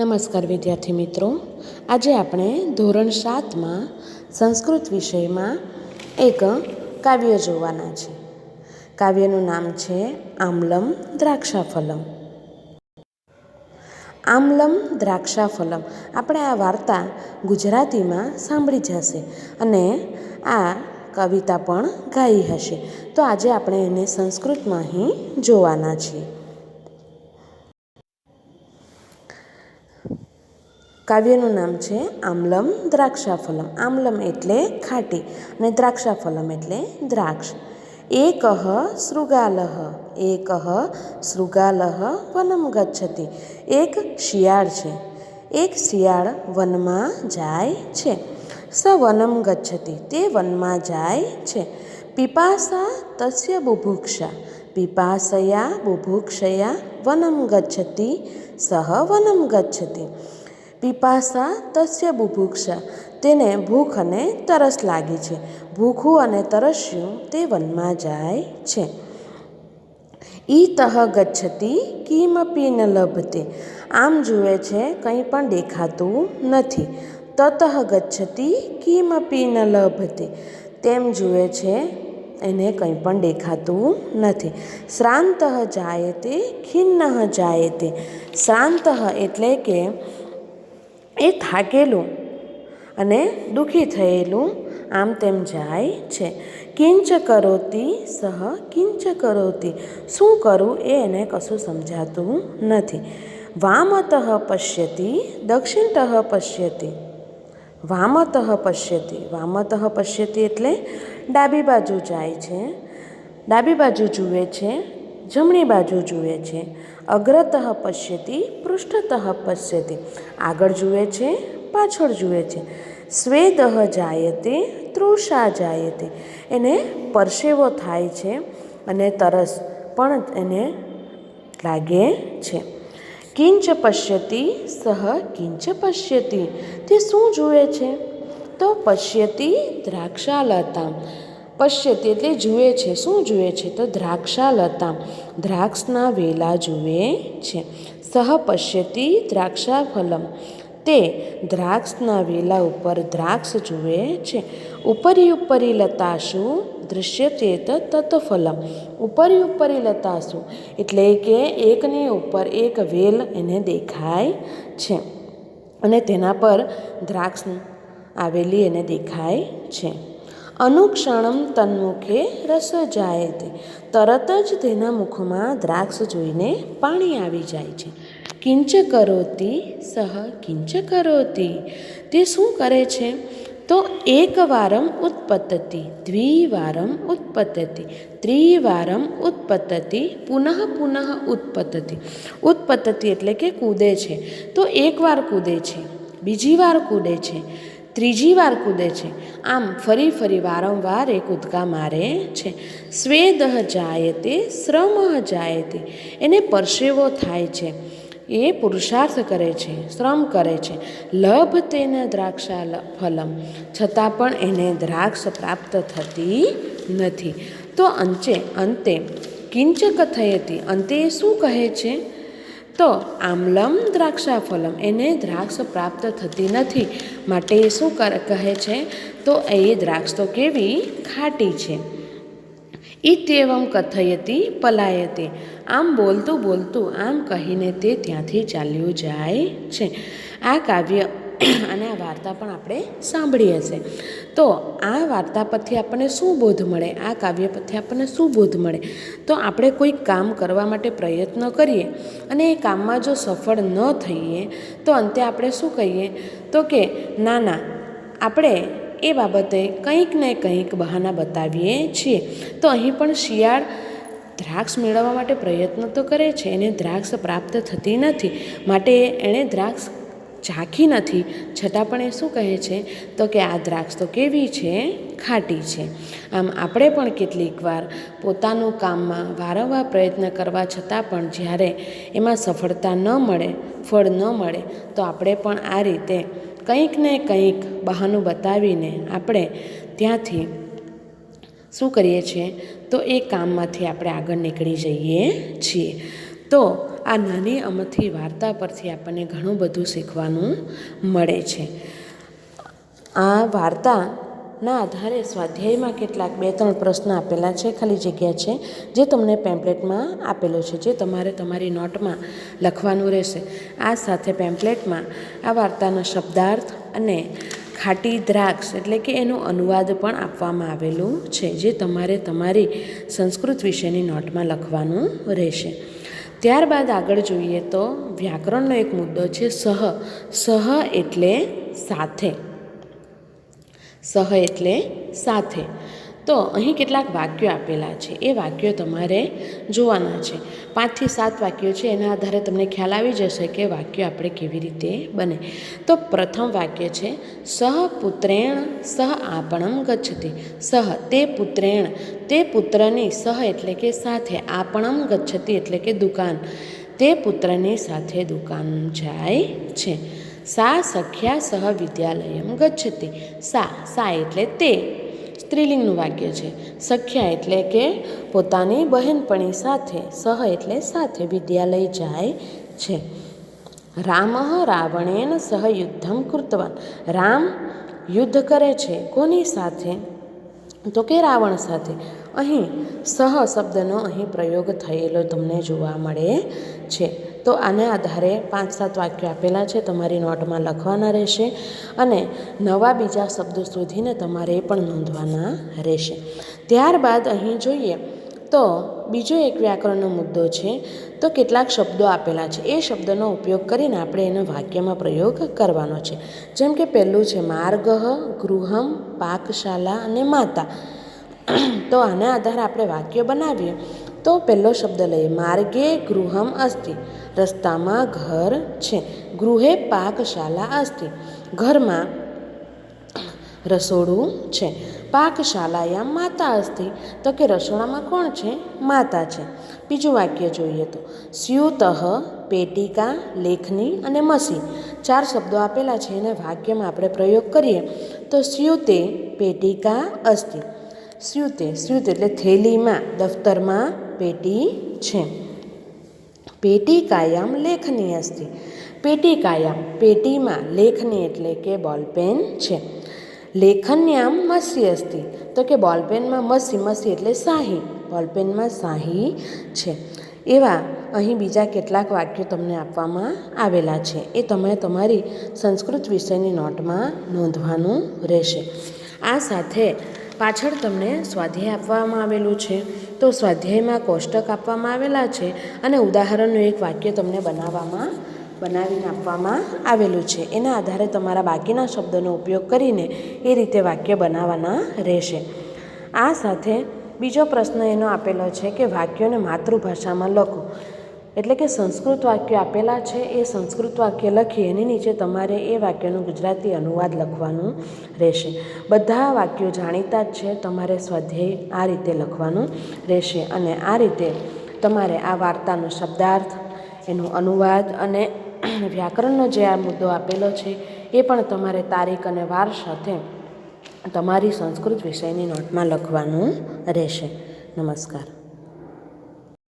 નમસ્કાર વિદ્યાર્થી મિત્રો. આજે આપણે ધોરણ સાતમાં સંસ્કૃત વિષયમાં એક કાવ્ય જોવાના છે. કાવ્યનું નામ છે આમલમ દ્રાક્ષાફલમ. આમલમ દ્રાક્ષાફલમ. આપણે આ વાર્તા ગુજરાતીમાં સાંભળી જશે અને આ કવિતા પણ ગાઈ હશે. તો આજે આપણે એને સંસ્કૃતમાં અહીં જોવાના છીએ. કાવ્યનું નામ છે આમલમ દ્રાક્ષાફલમ. આમલમ એટલે ખાટી અને દ્રાક્ષાફલમ એટલે દ્રાક્ષ. એકહ શૃગાલહ એકહ શૃગાલહ વનમ ગચ્છતી. એક શિયાળ છે. એક શિયાળ વનમાં જાય છે. સ વનમ ગચ્છતી. તે વનમાં જાય છે. પીપાસા તસ્ય બુભુક્ષા. પીપાસયા બુભુક્ષયા વનમ ગચ્છતી. સહ વનમ ગચ્છતિ. પીપાસા તસ્ય બુભુક્ષા. તેને ભૂખ અને તરસ લાગી છે. ભૂખું અને તરસ્યું તે વનમાં જાય છે. ઈતઃ ગચ્છતી કિમપી ન લભતે. આમ જુએ છે, કંઈ પણ દેખાતું નથી. તતઃ કિમ કિમપી ન લભતે. તેમ જુએ છે, એને કંઈ પણ દેખાતું નથી. શ્રાંત જાયતે ખિન્ન જાયતે. શ્રાંત એટલે કે એ થાકેલું અને દુઃખી થયેલું આમ તેમ જાય છે. કિંચ કરોતી સહ, કિંચ કરોતી. શું કરવું એ એને કશું સમજાતું નથી. વામતઃ પશ્યતી, દક્ષિણતઃ પશ્યતી. વામતઃ પશ્યતી. વામતઃ પશ્યતી એટલે ડાબી બાજુ જાય છે. ડાબી બાજુ જુએ છે. જમણી બાજુ જુએ છે. અગ્રતઃ પશ્યતી, પૃષ્ઠતઃ પશ્યતી. આગળ જુએ છે, પાછળ જુએ છે. સ્વેદહ જાયતે, તૃષા જાયતે. એને પરસેવો થાય છે અને તરસ પણ એને લાગે છે. કિંચ પશ્યતી, સહ કિંચ પશ્યતી. તે શું જુએ છે? તો પશ્યતી દ્રાક્ષાલતામ પશ્યતિ એટલે જુએ છે. શું જુએ છે? તો દ્રાક્ષાલતામ દ્રાક્ષના વેલા જુએ છે. સહ પશ્યતિ દ્રાક્ષાફલમ. તે દ્રાક્ષના વેલા ઉપર દ્રાક્ષ જુએ છે. ઉપરી ઉપરી લતાશુ દૃશ્યતે તત્ફલમ. ઉપરી ઉપરી લતાશુ એટલે કે એકની ઉપર એક વેલ એને દેખાય છે અને તેના પર દ્રાક્ષ આવેલી એને દેખાય છે. અનુક્ષણમ તન્મુખે રસ જાયતે. તરત જ તેના મુખમાં દ્રાક્ષ જોઈને પાણી આવી જાય છે. કિંચ કરોતી, સહ કિંચ કરોતી. તે શું કરે છે? તો એકવારમ ઉત્પત્તિ દ્વિવારમ ઉત્પત્તિ ત્રિવારમ ઉત્પત્તિ પુનઃ પુનઃ ઉત્પત્તિ ઉત્પત્તિ એટલે કે કૂદે છે. તો એકવાર કૂદે છે, બીજી વાર કૂદે છે. ત્રીજી વાર કૂદે છે. આમ ફરી ફરી વારંવાર એ કૂદકા મારે છે. સ્વેદ જાયતે, શ્રમ જાયતે, એને પરસેવો થાય છે. એ પુરુષાર્થ કરે છે, શ્રમ કરે છે. લભ તેને દ્રાક્ષા ફલમ, છતાં પણ એને દ્રાક્ષ પ્રાપ્ત થતી નથી. તો અંચે અંતે, કિંચક કથયતી અંતે શું કહે છે? તો આમલમ દ્રાક્ષાફલમ, એને દ્રાક્ષ પ્રાપ્ત થતી નથી. માટે શું કહે છે? તો એ દ્રાક્ષ તો કેવી? ખાટી છે. ઇત્યેવમ કથયતી પલાયતી. આમ બોલતું બોલતું, આમ કહીને તે ત્યાંથી ચાલ્યું જાય છે. આ કાવ્ય અને આ વાર્તા પણ આપણે સાંભળી હશે તો આ વાર્તા પરથી આપણને શું બોધ મળે? આ કાવ્ય પરથી આપણને શું બોધ મળે? તો આપણે કોઈ કામ કરવા માટે પ્રયત્ન કરીએ અને એ કામમાં જો સફળ ન થઈએ, તો અંતે આપણે શું કહીએ? તો કે ના ના આપણે એ બાબતે કંઈક ને કંઈક બહાના બતાવીએ છીએ. તો અહીં પણ શિયાળ દ્રાક્ષ મેળવવા માટે પ્રયત્ન તો કરે છે, એને દ્રાક્ષ પ્રાપ્ત થતી નથી. માટે એણે દ્રાક્ષ ચાખી નથી. છતાં પણ એ શું કહે છે? તો કે આ દ્રાક્ષ તો કેવી છે? ખાટી છે. આમ આપણે પણ કેટલીક વાર પોતાનું કામમાં વારંવાર પ્રયત્ન કરવા છતાં પણ જ્યારે એમાં સફળતા ન મળે, ફળ ન મળે, તો આપણે પણ આ રીતે કંઈક ને કંઈક બહાનું બતાવીને આપણે ત્યાંથી શું કરીએ છીએ? તો એ કામમાંથી આપણે આગળ નીકળી જઈએ છીએ. તો આ નાની અમથી વાર્તા પરથી આપણને ઘણું બધું શીખવાનું મળે છે. આ વાર્તાના આધારે સ્વાધ્યાયમાં કેટલાક બે ત્રણ પ્રશ્ન આપેલા છે, ખાલી જગ્યા છે, જે તમને પેમ્પલેટમાં આપેલો છે, જે તમારે તમારી નોટમાં લખવાનું રહેશે. આ સાથે પેમ્પલેટમાં આ વાર્તાનો શબ્દાર્થ અને ખાટી દ્રાક્ષ એટલે કે એનો અનુવાદ પણ આપવામાં આવેલું છે, જે તમારે તમારી સંસ્કૃત વિશેની નોટમાં લખવાનું રહેશે. ત્યારબાદ આગળ જોઈએ તો વ્યાકરણનો એક મુદ્દો છે સહ. સહ એટલે સાથે. સહ એટલે સાથે. તો અહીં કેટલાક વાક્યો આપેલા છે. એ વાક્યો તમારે જોવાના છે. પાંચથી સાત વાક્યો છે. એના આધારે તમને ખ્યાલ આવી જશે કે વાક્યો આપણે કેવી રીતે બને. તો પ્રથમ વાક્ય છે, સહ પુત્રેણ સહ આપણમ ગચ્છતિ. સહ તે પુત્રેણ. તે પુત્રની સહ એટલે કે સાથે. આપણમ ગચ્છતી એટલે કે દુકાન. તે પુત્રની સાથે દુકાન જાય છે. સા સખ્યા સહ વિદ્યાલયમ ગચ્છતી. સા સા એટલે તે. સ્ત્રીલિંગનું વાક્ય છે, સખ્યા એટલે કે પોતાની બહેનપણી સાથે, સહ એટલે સાથે વિદ્યાલય જાય છે. રામ રાવણેન સહ યુદ્ધમ કૃતવાન. રામ યુદ્ધ કરે છે, કોની સાથે? તો કે રાવણ સાથે. અહીં સહ શબ્દનો અહીં પ્રયોગ થયેલો તમને જોવા મળે છે. તો આને આધારે પાંચ સાત વાક્યો આપેલા છે, તમારી નોટમાં લખવાના રહેશે અને નવા બીજા શબ્દો શોધીને તમારે એ પણ નોંધવાના રહેશે. ત્યારબાદ અહીં જોઈએ તો બીજો એક વ્યાકરણનો મુદ્દો છે, તો કેટલાક શબ્દો આપેલા છે. એ શબ્દનો ઉપયોગ કરીને આપણે એનો વાક્યમાં પ્રયોગ કરવાનો છે. જેમ કે પહેલું છે માર્ગહ ગૃહમ, પાકશાલા અને માતા. તો આના આધારે આપણે વાક્ય બનાવીએ. તો પહેલો શબ્દ લઈએ. માર્ગે ગૃહમ અસ્તિ. રસ્તામાં ઘર છે. ગૃહે પાકશાલા અસ્તિ. ઘરમાં રસોડું છે. પાકશાલાયા માતા અસ્તિ. તો કે રસોડામાં કોણ છે? માતા છે. બીજું વાક્ય જોઈએ તો. સ્યુતઃ પેટિકા, લેખની અને મસી. ચાર શબ્દો આપેલા છે એને વાક્યમાં આપણે પ્રયોગ કરીએ. તો સ્યુતે પેટિકા અસ્તિ. સ્યુતે. સ્યુત એટલે થેલીમાં, દફતરમાં પેટી છે. પેટિકાયામ લેખની અસ્તિ કાયમ પેટીમાં લેખની એટલે કે બોલપેન છે. લેખન્યામ મસી અસ્તિ. તો કે બોલપેનમાં મસી મસી એટલે શાહી બોલપેનમાં શાહી છે. એવા અહીં બીજા કેટલાક વાક્યો તમને આપવામાં આવેલા છે. એ તમે તમારી સંસ્કૃત વિષયની નોટમાં નોંધવાનું રહેશે. આ સાથે પાછળ તમને સ્વાધ્યાય આપવામાં આવેલું છે. તો સ્વાધ્યાયમાં કોષ્ટક આપવામાં આવેલા છે અને ઉદાહરણનું એક વાક્ય તમને બનાવવામાં, બનાવીને આપવામાં આવેલું છે. એના આધારે તમારા બાકીના શબ્દોનો ઉપયોગ કરીને એ રીતે વાક્ય બનાવવાના રહેશે. આ સાથે બીજો પ્રશ્ન એનો આપેલો છે કે વાક્યોને માતૃભાષામાં લખો. એટલે કે સંસ્કૃત વાક્યો આપેલા છે, એ સંસ્કૃત વાક્ય લખી એની નીચે તમારે એ વાક્યનું ગુજરાતી અનુવાદ લખવાનું રહેશે. બધા વાક્યો જાણીતા જ છે, તમારે સ્વાધ્યાય આ રીતે લખવાનું રહેશે અને આ રીતે તમારે આ વાર્તાનો શબ્દાર્થ, એનું અનુવાદ અને વ્યાકરણનો જે આ મુદ્દો આપેલો છે, એ પણ તમારે તારીખ અને વાર સાથે તમારી સંસ્કૃત વિષયની નોટમાં લખવાનું રહેશે. નમસ્કાર.